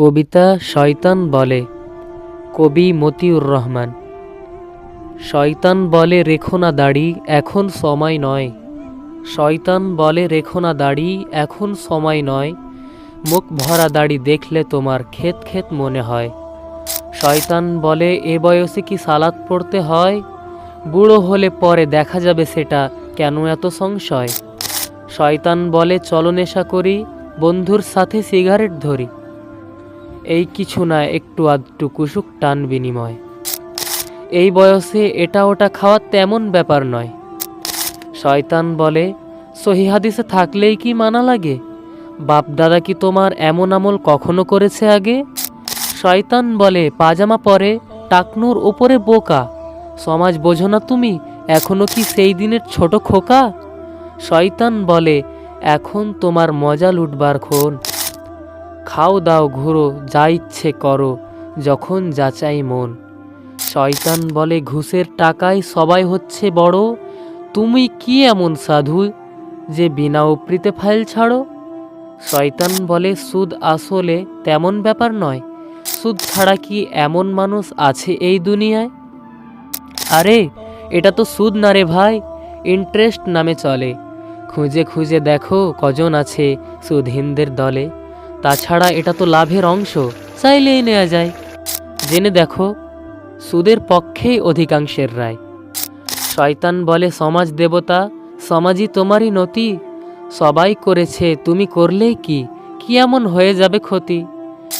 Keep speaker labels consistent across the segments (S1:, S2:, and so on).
S1: কবিতা শয়তান বলে, কবি মতিউর রহমান। শয়তান বলে, রেখো না দাড়ি, এখন সময় নয়। শয়তান বলে, রেখো না দাড়ি, এখন সময় নয়। মুখ ভরা দাড়ি দেখলে তোমার ক্ষেত ক্ষেত মনে হয়। শয়তান বলে, এ বয়সে কি সালাত পড়তে হয়? বুড়ো হলে পরে দেখা যাবে সেটা কেন এত সংশয়? শয়তান বলে, চলো নেশা করি, বন্ধুর সাথে সিগারেট ধরি। এই কিছু না, একটু আধটু কুসুক টান বিনিময়। এই বয়সে এটা ওটা খাওয়া তেমন ব্যাপার নয়। শয়তান বলে, সহি হাদিসে থাকলেই কি মানা লাগে? বাপ দাদা কি তোমার এমন আমল কখনো করেছে আগে? শয়তান বলে, পাজামা পরে, টাকনুর ওপরে বোকা। সমাজ বোঝো না তুমি, এখনও কি সেই দিনের ছোট খোকা? শয়তান বলে, এখন তোমার মজা লুটবার ক্ষণ খাও দাও ঘুরো, যা ইচ্ছে করো, যখন যাচাই মন। শয়তান বলে, ঘুষের টাকায় সবাই হচ্ছে বড়, তুমি কি এমন সাধু যে বিনা উপরিতে ফাইল ছাড়ো? শয়তান বলে, সুদ আসলে তেমন ব্যাপার নয়, সুদ ছাড়া কি এমন মানুষ আছে এই দুনিয়ায়? আরে, এটা তো সুদ না রে ভাই, ইন্টারেস্ট নামে চলে। খুঁজে খুঁজে দেখো কজন আছে সুদহীনদের দলে। তাছাড়া এটা তো লাভের অংশ, চাইলেই নেওয়া যায়। জেনে দেখো, সুদের পক্ষেই অধিকাংশের রায়। শয়তান বলে, সমাজ দেবতা, সমাজই তোমারই নতি। সবাই করেছে, তুমি করলেই কি? কি এমন হয়ে যাবে ক্ষতি?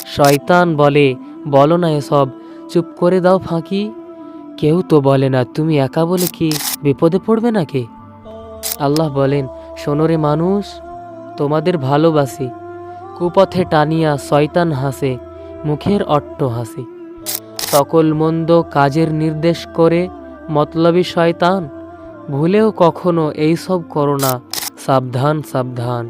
S1: শয়তান বলে, বলো না এসব, চুপ করে দাও ফাঁকি। কেউ তো বলে না, তুমি একা বলে কি বিপদে পড়বে নাকি? আল্লাহ বলেন শোনোরে মানুষ, তোমাদের ভালোবাসি কুপথে টানিয়া শয়তান হাসে, মুখের অট্ট হাসে। সকল মন্দ কাজের নির্দেশ করে, মতলবী শয়তান, ভুলেও কখনো এইসব করো না, সাবধান সাবধান।